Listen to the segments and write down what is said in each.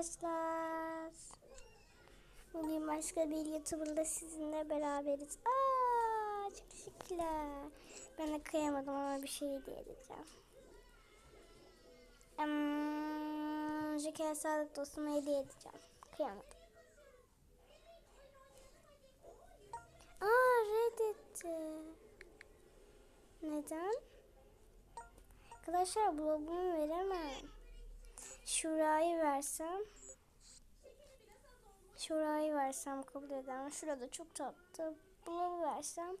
arkadaşlar. Bugün başka bir YouTuber'la sizinle beraberiz. Aa, çok teşekkürler. Ben de kıyamadım ama bir şey hediye edeceğim. Um, Joker Sağlık dostuma hediye edeceğim. Kıyamadım. Aa reddetti. Neden? Arkadaşlar blogumu veremem. Şurayı versem. Şurayı versem kabul eder. Şurada çok tatlı. Blog versem.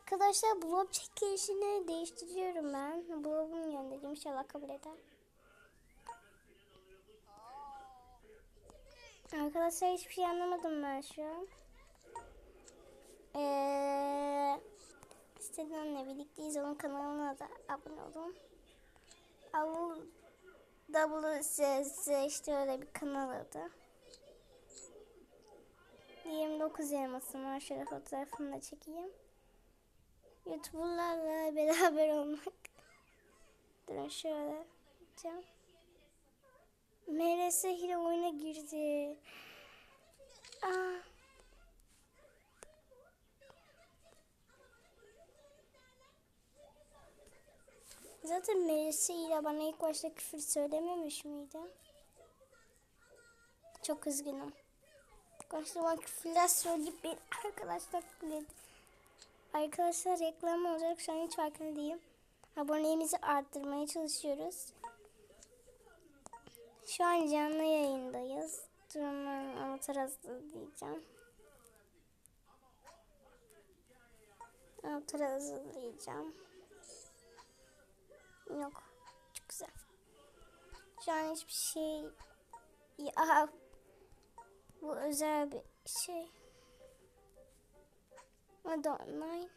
Arkadaşlar blog çekilişini değiştiriyorum ben. Blogumu göndereyim. İnşallah kabul eder. Arkadaşlar hiçbir şey anlamadım ben şu an. Eee Sedan'la birlikteyiz. Onun kanalına da abone olun. Avul WSS işte öyle bir kanal adı. 29 elmasım var. Şöyle fotoğrafını da çekeyim. YouTuber'larla beraber olmak. Durun şöyle yapacağım. MRS hile oyuna girdi. Aa. Zaten Melisa ile bana ilk başta küfür söylememiş miydi? Çok üzgünüm. Bana küfürler söyleyip bir arkadaşlar küfürledi. Arkadaşlar reklam olacak şu an hiç farkında değilim. Aboneliğimizi arttırmaya çalışıyoruz. Şu an canlı yayındayız. Durun ben avatar hazırlayacağım. Avatar hazırlayacağım. Yok. Çok güzel. Şu an hiçbir şey... Ya bu özel bir şey. O online.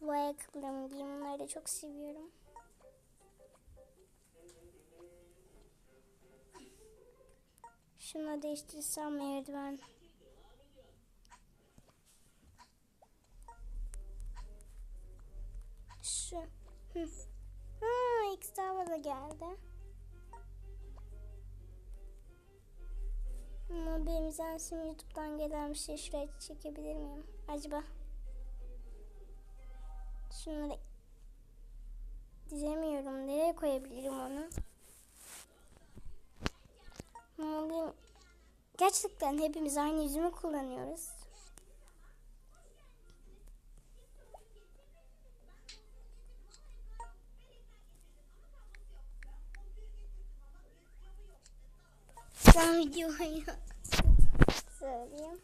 Bu ayakkabılarımı giyeyim. Bunları da çok seviyorum. Şunu değiştirsem merdiven. Hı. Ha, X da geldi. Ama benim izlensin YouTube'dan gelen bir şey şuraya çekebilir miyim? Acaba? Şunları dizemiyorum. Nereye koyabilirim onu? Gerçekten hepimiz aynı yüzümü kullanıyoruz. Ben videoyu söyleyeyim.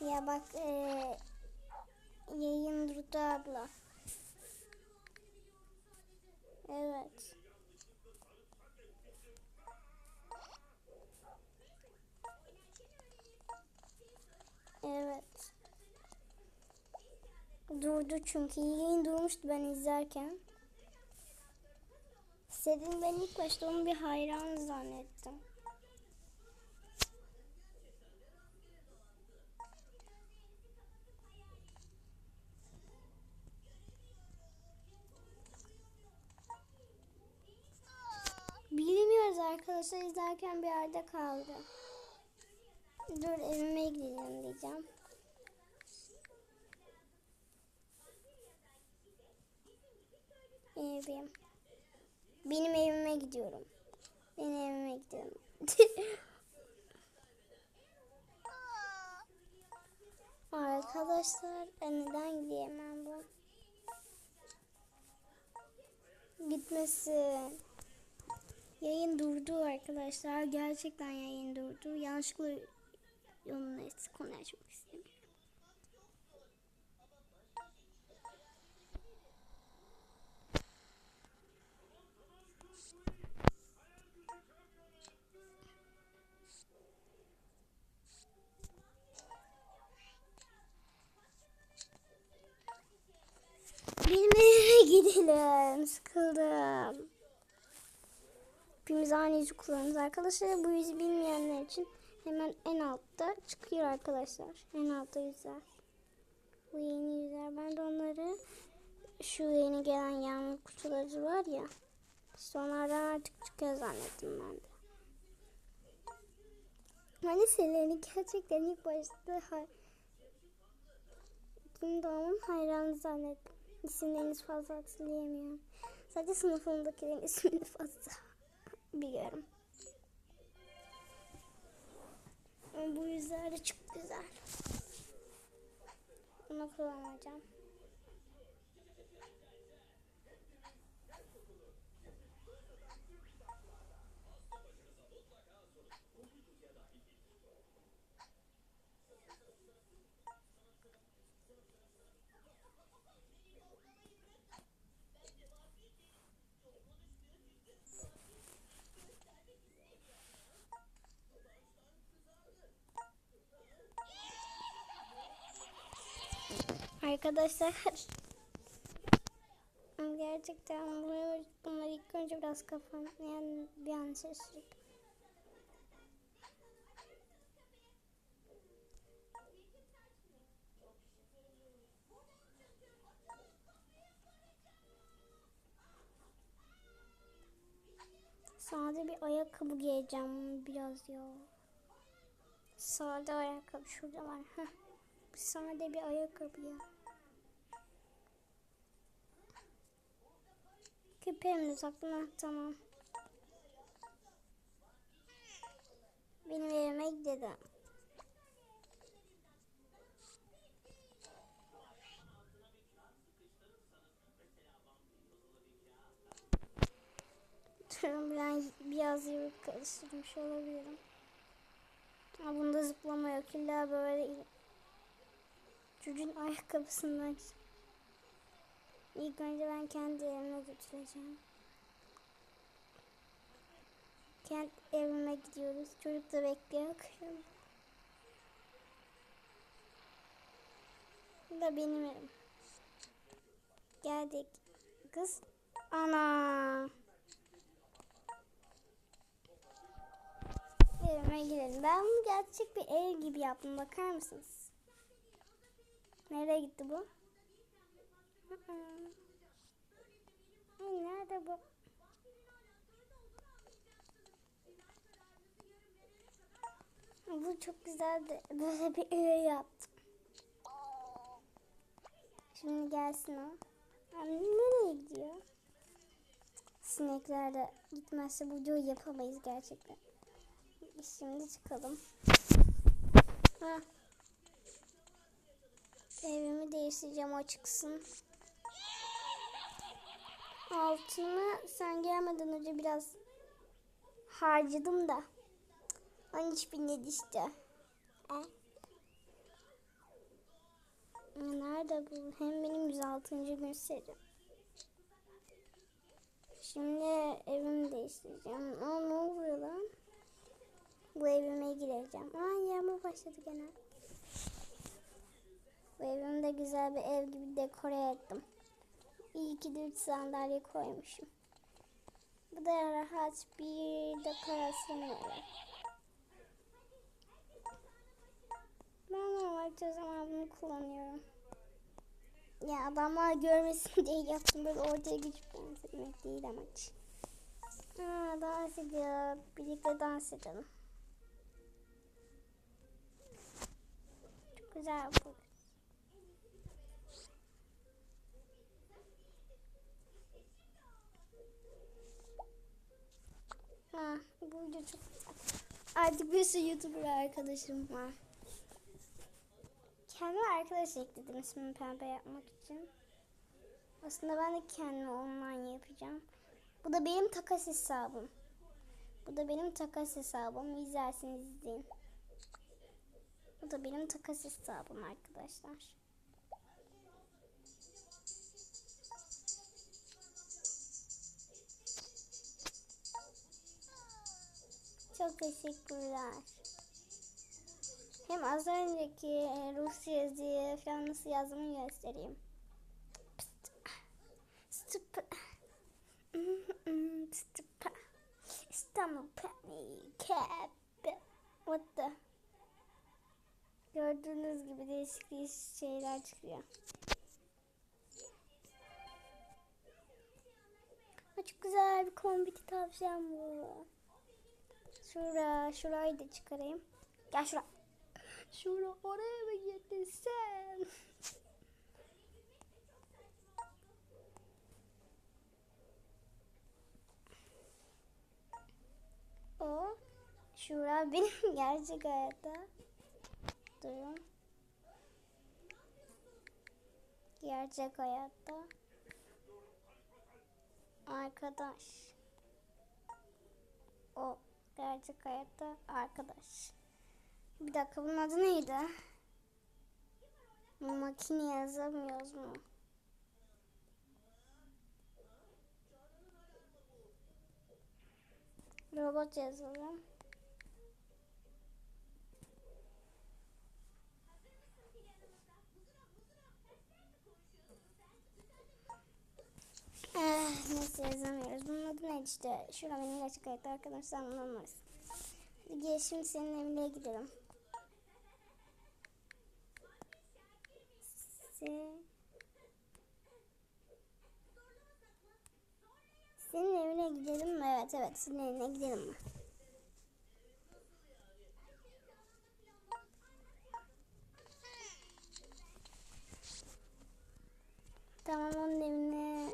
Ya bak ee, yayın durdu abla. Evet. Evet. Durdu çünkü yayın durmuştu ben izlerken. Senin ben ilk başta onu bir hayran zannettim. Bilmiyoruz arkadaşlar izlerken bir yerde kaldı. Dur evime gidelim diyeceğim. Evim. Benim evime gidiyorum. Benim evime gidiyorum. Arkadaşlar neden gidemem bu? Gitmesin. Yayın durdu arkadaşlar. Gerçekten yayın durdu. Yanlışlıkla yolunu konu açmak istemiyorum. Sıkıldım. Hepimiz aynı yüzü kullanırız arkadaşlar. Bu yüzü bilmeyenler için hemen en altta çıkıyor arkadaşlar. En altta yüzler. Bu yeni yüzler. Ben de onları şu yeni gelen yağmur kutuları var ya. Sonradan artık çıkıyor zannettim ben de. Hani Selen'i gerçekten ilk başta hay Kim doğumun hayranı zannettim. İsimlerini fazla hatırlayamıyorum. Sadece sınıfımdakilerin ismini fazla biliyorum. Bu yüzler de çok güzel. Bunu kullanacağım. Arkadaşlar gerçekten bunları, bunları ilk önce biraz kafam yani bir an şaşırdım. Sade bir ayakkabı giyeceğim biraz ya. Sade ayakkabı şurada var. Heh. Sade bir ayakkabı ya. Köpeğim saklı. Tamam. Benim evime gidelim. Ben biraz yürüyüp karıştırmış olabilirim. Ama bunda zıplama yok. İlla böyle çocuğun ayakkabısından İlk önce ben kendi evime götüreceğim. Kendi evime gidiyoruz. Çocuk da bekliyor. Bu da benim evim. Geldik. Kız. Ana. Evime gidelim. Ben bunu gerçek bir ev gibi yaptım. Bakar mısınız? Nereye gitti bu? Nerede bu? Bu çok güzeldi. Böyle bir öğe yaptım. Şimdi gelsin o. Abi nereye gidiyor? Sinekler de gitmezse bu videoyu yapamayız gerçekten. Şimdi çıkalım. Ha. Evimi değiştireceğim o çıksın. Altını sen gelmeden önce biraz harcadım da. Onun hiç bilmedi işte. E? Nerede bu? Hem benim 106. gün serim. Şimdi evimi değiştireceğim. Aa ne oluyor lan? Bu evime gireceğim. Aa yağmur başladı gene. Bu evimde güzel bir ev gibi dekore ettim. İyi ki üç sandalye koymuşum. Bu da rahat bir dekorasyon olur. Ben normalde o zaman bunu kullanıyorum. Ya adamlar görmesin diye yaptım böyle ortaya geçip dans etmek değil amaç. Aa, dans ediyor. Birlikte dans edelim. Çok güzel bu. Ha, bu video çok. Artık bir sürü YouTuber arkadaşım var. Kendime arkadaş ekledim ismini pembe yapmak için. Aslında ben de kendime online yapacağım. Bu da benim takas hesabım. Bu da benim takas hesabım. İzlerseniz izleyin. Bu da benim takas hesabım arkadaşlar. Çok teşekkürler. Hem az önceki e, Rusça yazıyı falan nasıl yazdığımı göstereyim. İstanbul What the? Gördüğünüz gibi değişik değişik şeyler çıkıyor. Çok güzel bir kombiti tavşan bu. Şura, şurayı da çıkarayım. Gel şura. Şura oraya mı gittin sen? O Şura benim gerçek hayatta. Durun. Gerçek hayatta. Arkadaş. O gerçek hayatta arkadaş. Bir dakika bunun adı neydi? Makine yazamıyoruz mu? Robot yazalım. Eh, nasıl yazamıyoruz? Bunun adı neydi işte? Şurada benim gerçek hayatta arkadaşlar anlamaz. Hadi gel şimdi senin evine gidelim. Se senin evine gidelim mi? Evet evet senin evine gidelim mi? Tamam onun evine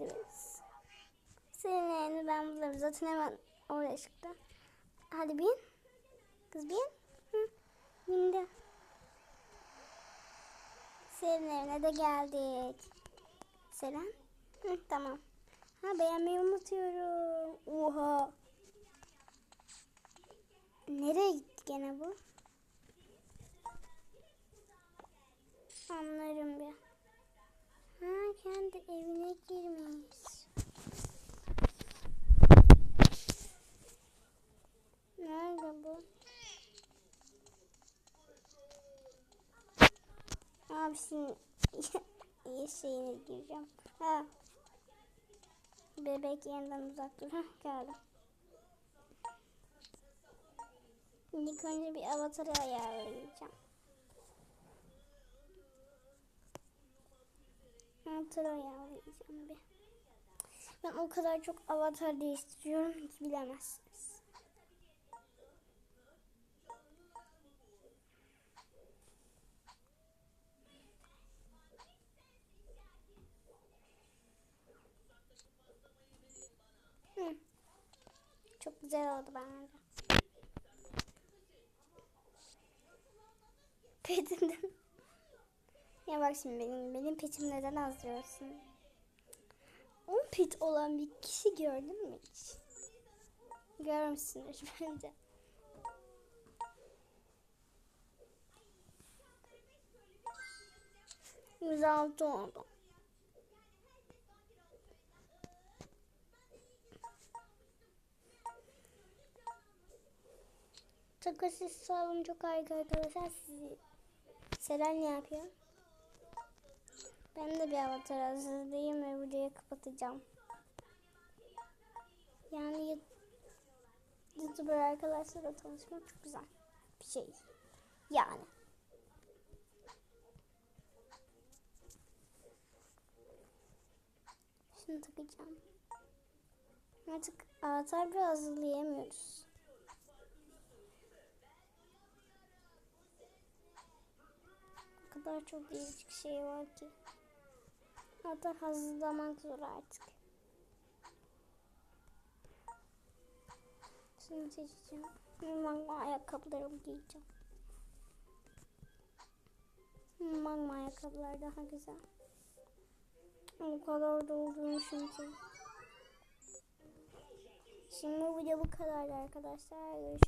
böyle gideriz. Senin evini ben bulurum. Zaten hemen oraya çıktı. Hadi bin. Kız bin. Hı, bindi. Senin evine de geldik. Selam. Hı, tamam. Ha beğenmeyi unutuyorum. Oha. Nereye gitti gene bu? Anlarım bir. Ha kendi evine girmiş. Nerede bu? Abisinin şeyine gireceğim. Ha. Bebek yeniden uzak dur. Hah geldim. İlk önce bir avatarı ayarlayacağım. Avatarı ayarlayacağım bir. Ben o kadar çok avatar değiştiriyorum ki bilemezsiniz. Hı. Çok güzel oldu bence. Petimden. Ya bak şimdi benim benim petim neden az diyorsun? 10 pet olan bir kişi gördün mü hiç? Görmüşsündür bence. Yüz oldu. Takasız sağlığım çok harika arkadaşlar. Sizi Selen ne yapıyor? Ben de bir avatar hazırlayayım ve videoyu kapatacağım. Yani YouTuber arkadaşlarla tanışmak çok güzel bir şey. Yani. Şunu takacağım. Artık avatar bir hazırlayamıyoruz. O kadar çok değişik şey var ki. Hatta hazırlamak zor artık. Şunu seçeceğim. Magma ayakkabılarımı giyeceğim. Magma ayakkabılar daha güzel. O kadar doldurmuşum ki. Şimdi bu video bu kadardı arkadaşlar. Görüşürüz.